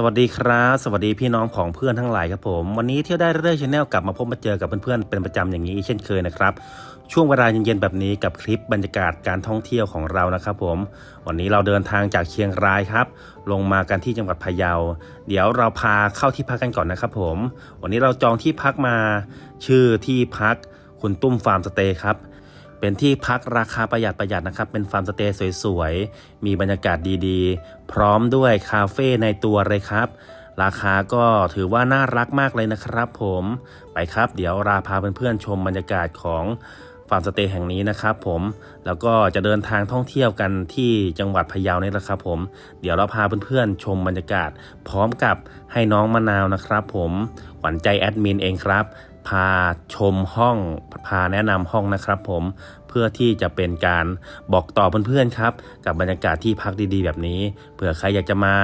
สวัสดีครับ สวัสดีพี่น้องของเพื่อนทั้งหลายครับผม วันนี้เที่ยวได้เรื่อยชาแนลกลับมาพบมาเจอกับเพื่อนๆเป็นประจำอย่างนี้เช่นเคยนะครับ ช่วงเวลาเย็นๆแบบนี้กับคลิปบรรยากาศการท่องเที่ยวของเรานะครับผม วันนี้เราเดินทางจากเชียงรายครับ ลงมากันที่จังหวัดพะเยา เดี๋ยวเราพาเข้าที่พักกันก่อนนะครับผม วันนี้เราจองที่พักมาชื่อที่พักคุณตุ้มฟาร์มสเตย์ครับ เป็นที่พักราคาประหยัดประหยัดนะครับ เป็นฟาร์มสเตย์สวยๆ มีบรรยากาศดีๆ พร้อมด้วยคาเฟ่ในตัวเลยครับ ราคาก็ถือว่าน่ารักมากเลยนะครับผมไปครับ เดี๋ยวราพาเพื่อนๆชมบรรยากาศของฟาร์มสเตย์แห่งนี้นะครับผมแล้วก็จะเดินทางท่องเที่ยวกันที่จังหวัดพะเยานี่แหละครับผมเดี๋ยวเราพาเพื่อนๆชมบรรยากาศ พร้อมกับให้น้องมะนาวนะครับ ผมขวัญใจแอดมินเองครับพาชมห้อง พาแนะนำห้องนะครับผมเพื่อที่จะเป็นการบอกต่อเพื่อนๆครับ กับบรรยากาศที่พักดีๆ แบบนี้เผื่อใครอยากจะมา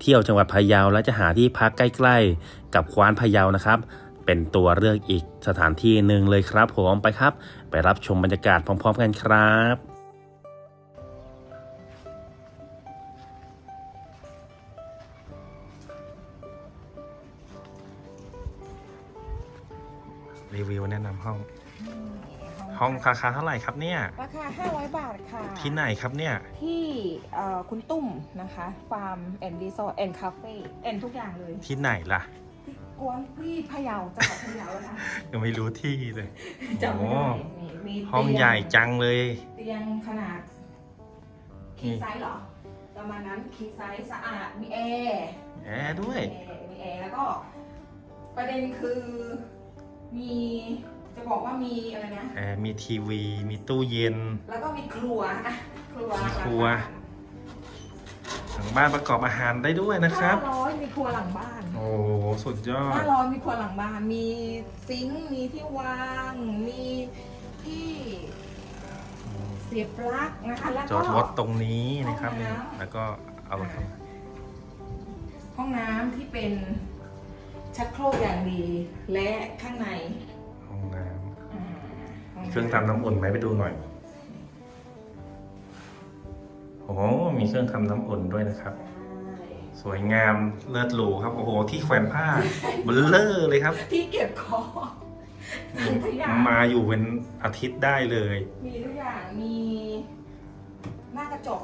เที่ยวจังหวัดพะเยาและจะหาที่พักใกล้ๆ กับควานพะเยานะครับ เป็นตัวเลือกอีกสถานที่หนึ่งเลยครับผมไปครับ ไปรับชมบรรยากาศพร้อม ๆ กันครับ ห้อง ห้องราคาเท่าไหร่ครับเนี่ย ราคา 500 บาทค่ะ ที่ไหนครับเนี่ย ที่เอ่อคุณตุ้มนะคะฟาร์มแอนด์รีสอร์ทแอนด์คาเฟ่แอนทุกอย่างเลยที่ไหนล่ะที่กวางที่พะเยาจังหวัดพะเยานะคะยังไม่รู้ที่เลยจำไม่ได้มีมีห้องเตียใหญ่จังเลย เตียงขนาดคิงไซส์เหรอ ประมาณนั้นคิงไซส์สะอาดมีแอร์แอร์ด้วย มีแอร์มีแอร์แล้วก็ ประเด็นคือมี จะบอกว่ามีอะไรนะแอร์มีทีวี มีตู้เย็น แล้วก็มีครัวอะครัวมีครัว หลังบ้านประกอบอาหารได้ด้วยนะครับห้าร้อยมีครัวหลังบ้านโอ้โหสุดยอห้าดร้อยมีครัวหลังบ้าน มีซิงค์มีที่วาง มีที่เสียบปลั๊กนะคะแล้วจก็ อดรถตรงนี้นะครับห้องนี่น้ำ แล้วก็เอารถเข้ามาห้องน้ำที่เป็นชักโครกอย่างดี และข้างใน ห้องน้อ่าห้ำเครื่องทำน้ำอุ่นไหมไปดูหน่อย โอ้โหมีเครื่องทำน้ำอุ่นด้วยนะครับใช่สวยงามเลิศหรูครับ โอ้โห ที่แขวนผ้าเบลเลอร์เลยครับ ที่เก็บของมีทุกอย่างมาอยู่เป็นอาทิตย์ได้เลย มีทุกอย่างมีหน้ากระจก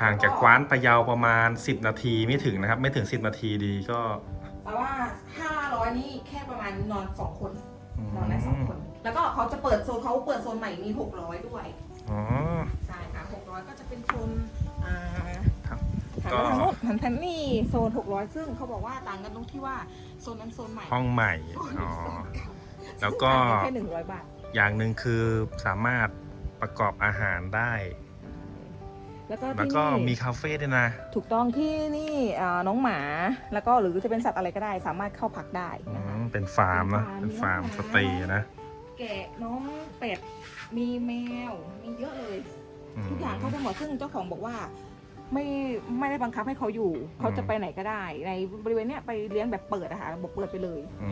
ห่างจากกว้านพะเยาประมาณ 10 นาทีไม่ถึงนะครับ ไม่ถึง 10 นาทีดีก็แต่ว่า 500 นี่แค่ประมาณนอนสองคนอืม นอนได้สองคน แล้วก็เขาจะเปิดโซนเขาเปิดโซนใหม่มี600ด้วยอ๋อ ใช่ค่ะ600ก็จะเป็นโซนอ่าครับหันก็มาทางโน้นหันทางนี่โซน600ซึ่งเขาบอกว่าต่างกันตรงที่ว่าโซนนั้นโซนใหม่ห้องใหม่โซนอ๋อนี้โซนเก่าแล้วก็ซึ่งต่างนแค่100บาท อย่างหนึ่งคือสามารถประกอบอาหารได้ แล้วก็แล้วที่ก็นี่มีคาเฟ่ด้วยนะ ถูกต้องที่นี่อ่าน้องหมา แล้วก็หรือจะเป็นสัตว์อะไรก็ได้ สามารถเข้าพักได้อืนะคะ มเป็นฟาร์มนะ เป็เป็นนฟาฟาร์ร์ม มสเตย์นะแกะน้องเป็ดมีแมวมีเยอะเลย อืม ทุกอย่างเขาจะหมดซึ่งเจ้าของบอกว่า ไม่ไม่ได้บังคับให้เขาอยู่ เขาจะไปไหนก็ได้ ในบริเวณเนี้ยไปเลี้ยงแบบเปิดอะค่ะบอกเปิดไปเลย อื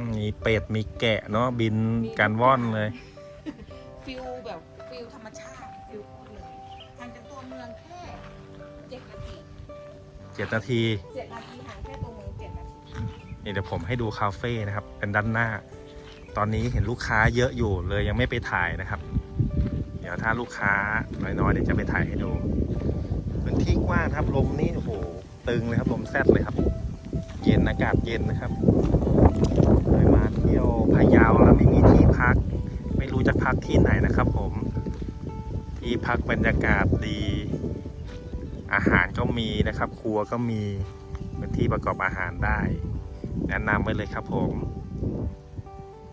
มมีเป็ด มีแกะเนาะบินกันว่อนเลย ฟิลแบบฟิลธรรมชาติ เจ็ดนาทีเจ็ดนาทีห่างแค่ตัวเมืองเจ็ดนาทีนี่เดี๋ยวผมให้ดูคาเฟ่นะครับเป็นด้านหน้า ตอนนี้เห็นลูกค้าเยอะอยู่เลยยังไม่ไปถ่ายนะครับ เดี๋ยวถ้าลูกค้าน้อยๆเดี๋ยวจะไปถ่ายให้ดูพื้นที่กว้างครับลมนี่โอ้โหตึงเลยครับลมแซดเลยครับ เย็นอากาศเย็นนะครับเคยมาเที่ยวพะเยาแล้วไม่มีที่พัก ไม่รู้จะพักที่ไหนนะครับ ผมที่พักบรรยากาศดี อาหารก็มีนะครับ ครัวก็มีเป็นที่ประกอบอาหารได้ แนะนำไว้เลยครับผม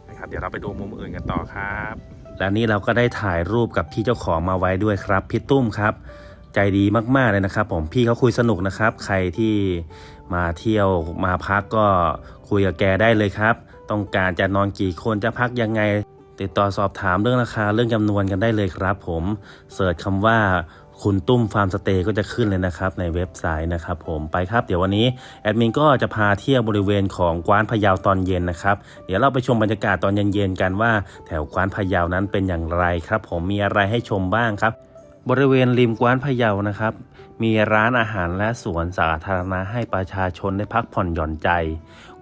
นะครับเดี๋ยวเราไปดูมุมอื่นกันต่อครับ และนี่เราก็ได้ถ่ายรูปกับพี่เจ้าของมาไว้ด้วยครับพี่ตุ้มครับใจดีมากๆเลยนะครับ ผมพี่เขาคุยสนุกนะครับ ใครที่มาเที่ยวมาพักก็คุยกับแกได้เลยครับ ต้องการจะนอนกี่คนจะพักยังไง ติดต่อสอบถามเรื่องราคาเรื่องจำนวนกันได้เลยครับ ผมเสิร์ชคำว่า คุณตุ้มฟาร์มสเตย์ก็จะขึ้นเลยนะครับในเว็บไซต์นะครับผมไปครับเดี๋ยววันนี้แอดมินก็จะพาเที่ยวบริเวณของกวานพะเยาตอนเย็นนะครับเดี๋ยวเราไปชมบรรยากาศตอนเย็นๆกันว่า แถวกวานพะเยานั้นเป็นอย่างไรครับ ผมมีอะไรให้ชมบ้างครับ บริเวณริมกวานพะเยานะครับมีร้านอาหารและสวนสาธารณะให้ประชาชนได้พักผ่อนหย่อนใจ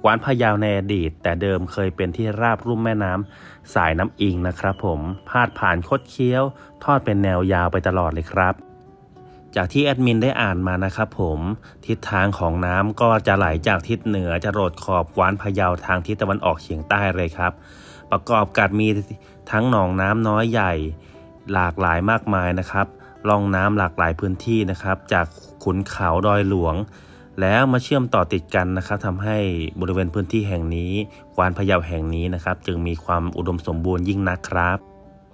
กวานพะเยาในอดีต แต่เดิมเคยเป็นที่ราบรุ่มแม่น้ำสายน้ำอิงนะครับผม พาดผ่านคดเคี้ยว ทอดเป็นแนวยาวไปตลอดเลยครับ จากที่แอดมินได้อ่านมานะครับผมทิศทางของน้ำก็จะไหลจากทิศเหนือจะโรดขอบกวานพะเยาทางทิศตะวันออกเฉียงใต้เลยครับ ประกอบกับมีทั้งหนองน้ำน้อยใหญ่ หลากหลายมากมายนะครับร่องน้ำหลากหลายพื้นที่นะครับ จากขุนเขาดอยหลวง แล้วมาเชื่อมต่อติดกันนะครับทำให้บริเวณพื้นที่แห่งนี้กวานพะเยาแห่งนี้นะครับ จึงมีความอุดมสมบูรณ์ยิ่งนักครับ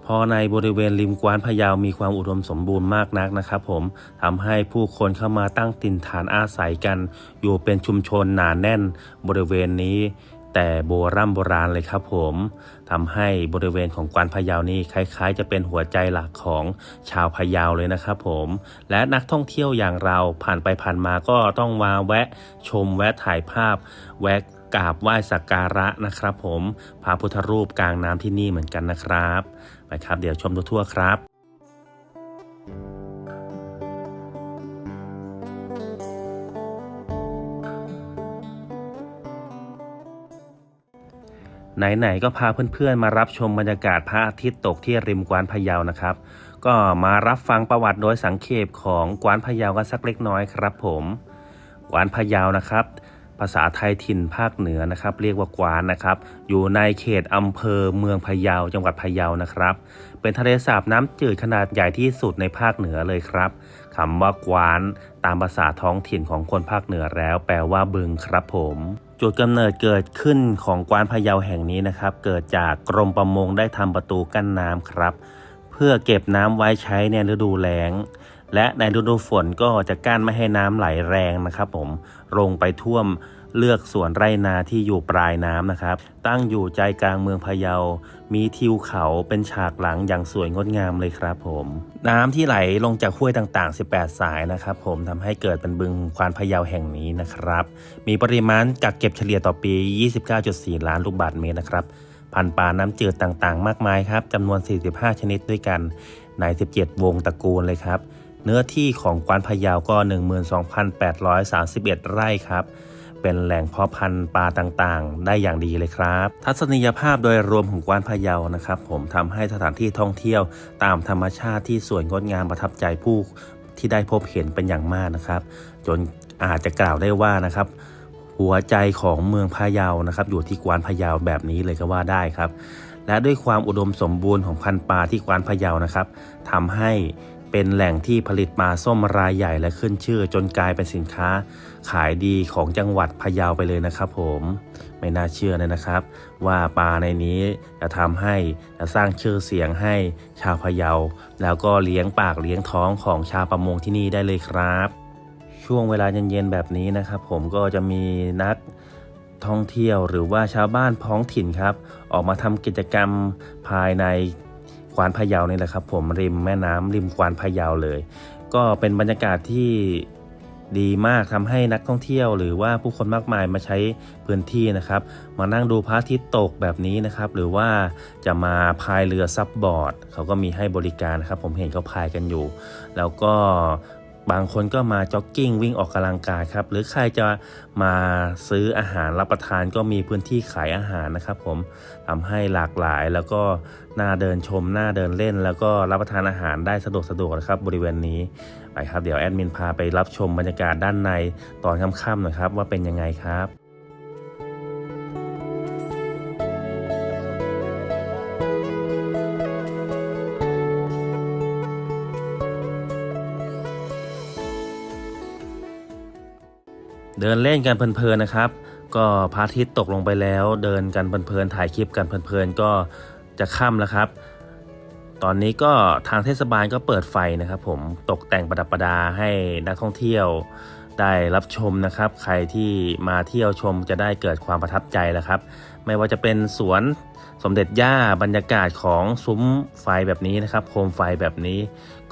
พอในบริเวณริมกวานพะเยามีความอุดมสมบูรณ์มากนักนะครับผมทำให้ผู้คนเข้ามาตั้งถิ่นฐานอาศัยกัน อยู่เป็นชุมชนหนาแน่นบริเวณนี้แต่โบรโบราณเลยครับผมทำให้บริเวณของกวานพะเยานี่คล้าย ๆ จะเป็นหัวใจหลักของชาวพะเยาเลยนะครับผม และนักท่องเที่ยวอย่างเราผ่านไปผ่านมาก็ต้องมาแวะชมแวะถ่ายภาพ แวะกราบไหว้สักการะนะครับผมพระพุทธรูปกลางน้ำที่นี่เหมือนกันนะครับ ไปครับเดี๋ยวชมทั่วๆครับไหนๆก็พาเพื่อนๆมารับชมบรรยากาศพระอาทิตย์ตกที่ริมกวานพะเยานะครับ ก็มารับฟังประวัติโดยสังเขปของกวานพะเยากันสักเล็กน้อยครับ ผม กวานพะเยานะครับ ภาษาไทยถิ่นภาคเหนือนะครับ เรียกว่ากวานนะครับ อยู่ในเขตอำเภอเมืองพะเยาจังหวัดพะเยานะครับ เป็นทะเลสาบน้ำจืดขนาดใหญ่ที่สุดในภาคเหนือเลยครับคำว่ากวานตามภาษาท้องถิ่นของคนภาคเหนือแล้ว แปลว่าบึงครับผมจุดกำเนิดเกิดขึ้นของกวานพะเยาแห่งนี้นะครับ เกิดจากกรมประมงได้ทำประตูกั้นน้ำครับ เพื่อเก็บน้ำไว้ใช้ในฤดูแล้ง และในฤดูฝนก็จะกั้นไม่ให้น้ำไหลแรงนะครับ ผมลงไปท่วมเลือกสวนไร่นาที่อยู่ปลายน้ำนะครับ ตั้งอยู่ใจกลางเมืองพะเยา มีทิวเขาเป็นฉากหลังอย่างสวยงดงามเลยครับผม น้ำที่ไหลลงจากห้วยต่าง ๆ 18 สายนะครับผมทำให้เกิดเป็นบึงควานพะเยาแห่งนี้นะครับ มีปริมาณกักเก็บเฉลี่ยต่อปี 29.4 ล้านลูกบาศก์เมตรนะครับ พันธุ์ปลาน้ำจืดต่าง ๆ มากมายครับจำนวน 45 ชนิดด้วยกันใน 17 วงตระกูลเลยครับ เนื้อที่ของกวานพะเยาก็ 12,831 ไร่ครับ เป็นแหล่งเพาะพันธุ์ปลาต่างๆ ได้อย่างดีเลยครับ ทัศนียภาพโดยรวมของกวานพะเยานะครับ ผมทำให้สถานที่ท่องเที่ยวตามธรรมชาติที่สวยงดงามประทับใจผู้ที่ได้พบเห็นเป็นอย่างมากนะครับ จนอาจจะกล่าวได้ว่านะครับหัวใจของเมืองพะเยานะครับ อยู่ที่กวานพะเยาแบบนี้เลยก็ว่าได้ครับ และด้วยความอุดมสมบูรณ์ของพันธุ์ปลาที่กวานพะเยานะครับทำให้ เป็นแหล่งที่ผลิตปลาส้มรายใหญ่และขึ้นชื่อ จนกลายเป็นสินค้าขายดีของจังหวัดพะเยาไปเลยนะครับผมไม่น่าเชื่อเลยนะครับ ว่าปลาในนี้จะทำให้จะสร้างชื่อเสียงให้ชาวพะเยา แล้วก็เลี้ยงปากเลี้ยงท้องของชาวประมงที่นี่ได้เลยครับ ช่วงเวลาเย็นๆแบบนี้นะครับ ผมก็จะมีนักท่องเที่ยวหรือว่าชาวบ้านพ้องถิ่นครับ ออกมาทำกิจกรรมภายใน กวานพะเยานี่แหละครับ ผมริมแม่น้ำริมกวานพะเยาเลย ก็เป็นบรรยากาศที่ดีมากทำให้นักท่องเที่ยว หรือว่าผู้คนมากมายมาใช้พื้นที่นะครับ มานั่งดูพระอาทิตย์ตกแบบนี้นะครับ หรือว่าจะมาพายเรือซับบอร์ดเขาก็มีให้บริการนะครับ ผมเห็นเขาพายกันอยู่ แล้วก็ บางคนก็มาจ็อกกิ้งวิ่งออกกำลังกายครับ หรือใครจะมาซื้ออาหารรับประทานก็มีพื้นที่ขายอาหารนะครับ ผมทำให้หลากหลายแล้วก็น่าเดินชมน่าเดินเล่น แล้วก็รับประทานอาหารได้สะดวกสะดวกนะครับ บริเวณนี้ไปครับเดี๋ยวแอดมินพาไปรับชมบรรยากาศด้านในตอนค่ำๆหน่อยครับว่าเป็นยังไงครับ เดินเล่นกันเพลินๆนะครับ ก็พระอาทิตย์ตกลงไปแล้ว เดินกันเพลินๆถ่ายคลิปกันเพลินๆก็จะค่ำแล้วครับ ตอนนี้ก็ทางเทศบาลก็เปิดไฟนะครับ ผมตกแต่งประดับประดาให้นักท่องเที่ยวได้รับชมนะครับ ใครที่มาเที่ยวชมจะได้เกิดความประทับใจแล้วครับ ไม่ว่าจะเป็นสวนสมเด็จย่าบรรยากาศของซุ้มไฟแบบนี้นะครับ โคมไฟแบบนี้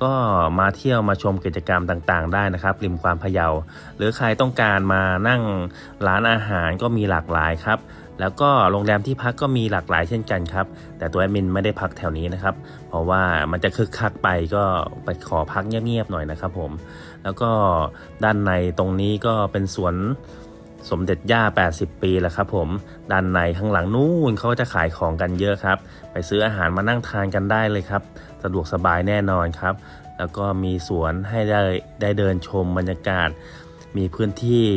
ก็มาเที่ยวมาชมกิจกรรมต่างๆ ได้นะครับ ริมความพะเยา หรือใครต้องการมานั่งร้านอาหารก็มีหลากหลายครับ แล้วก็โรงแรมที่พักก็มีหลากหลายเช่นกันครับ แต่ตัวแอดมินไม่ได้พักแถวนี้นะครับ เพราะว่ามันจะคึกคักไปก็ไปขอพักเงียบๆหน่อยนะครับผม แล้วก็ด้านในตรงนี้ก็เป็นสวนสมเด็จย่า 80 ปีแล้วครับผม ด้านในข้างหลังนู่นเขาก็จะขายของกันเยอะครับ ไปซื้ออาหารมานั่งทานกันได้เลยครับ สะดวกสบายแน่นอนครับ แล้วก็มีสวนให้ได้ได้เดินชมบรรยากาศ มีพื้นที่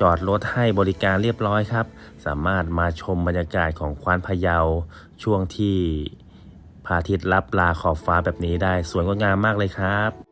จอดรถให้บริการเรียบร้อยครับ สามารถมาชมบรรยากาศของควานพะเยาช่วงที่พระอาทิตย์ลับลาขอบฟ้าแบบนี้ได้ สวยงดงามมากเลยครับ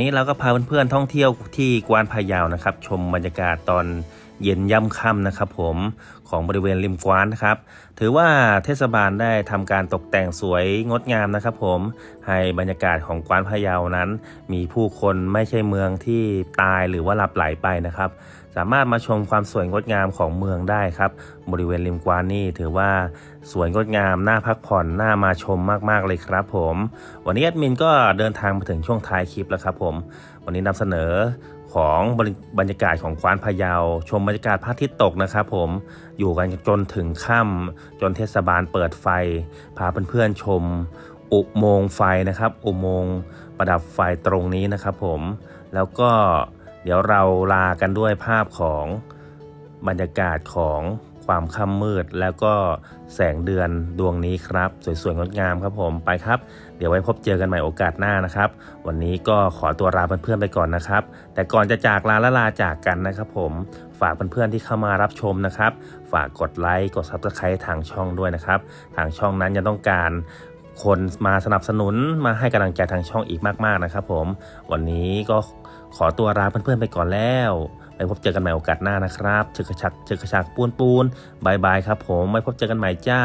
นี้เราก็พาเพื่อนๆท่องเที่ยวที่กวานพะเยานะครับ ชมบรรยากาศตอนเย็นย่ำค่ำนะครับผมของบริเวณริมกวานนะครับ ถือว่าเทศบาลได้ทำการตกแต่งสวยงดงามนะครับผมให้บรรยากาศของกวานพะเยานั้น มีผู้คนไม่ใช่เมืองที่ตายหรือว่าหลับไหลไปนะครับ สามารถมาชมความสวยงดงามของเมืองได้ครับ บริเวณริมกวานนี่ถือว่าสวยงดงามน่าพักผ่อนน่ามาชมมากๆเลยครับ ผม วันนี้แอดมินก็เดินทางมาถึงช่วงท้ายคลิปแล้วครับ ผม วันนี้นำเสนอของบรบรรยากาศของกวานพะเยา ชมบรรยากาศพระอาทิตย์ตกนะครับผมอยู่กันจนถึงค่ำจนเทศบาลเปิดไฟ พาเพื่อนๆชม อุโมงค์ไฟนะครับ อุโมงค์ประดับไฟตรงนี้นะครับผมแล้วก็ ดี๋ยวเราลากันด้วยภาพของบรรยากาศของความค่ำมืด แล้วก็แสงเดือนดวงนี้ครับ สวยๆงดงามครับผมไปครับ เดี๋ยวไว้พบเจอกันใหม่โอกาสหน้านะครับ วันนี้ก็ขอตัวลาเพื่อนๆไปก่อนนะครับ แต่ก่อนจะจากลาและลาจากกันนะครับผมฝากเพื่อนๆที่เข้ามารับชมนะครับ ฝากกดไลค์กด Subscribe ทางช่องด้วยนะครับ ทางช่องนั้นจะต้องการคนมาสนับสนุนมาให้กำลังใจทางช่องอีกมากๆนะครับ ผม วันนี้ก็ ขอตัวลาเพื่อนๆไปก่อนแล้วไว้พบเจอกันใหม่โอกาสหน้านะครับเชิกระชักเชิกระชักปูนปูนบายบายครับผมไว้พบเจอกันใหม่จ้า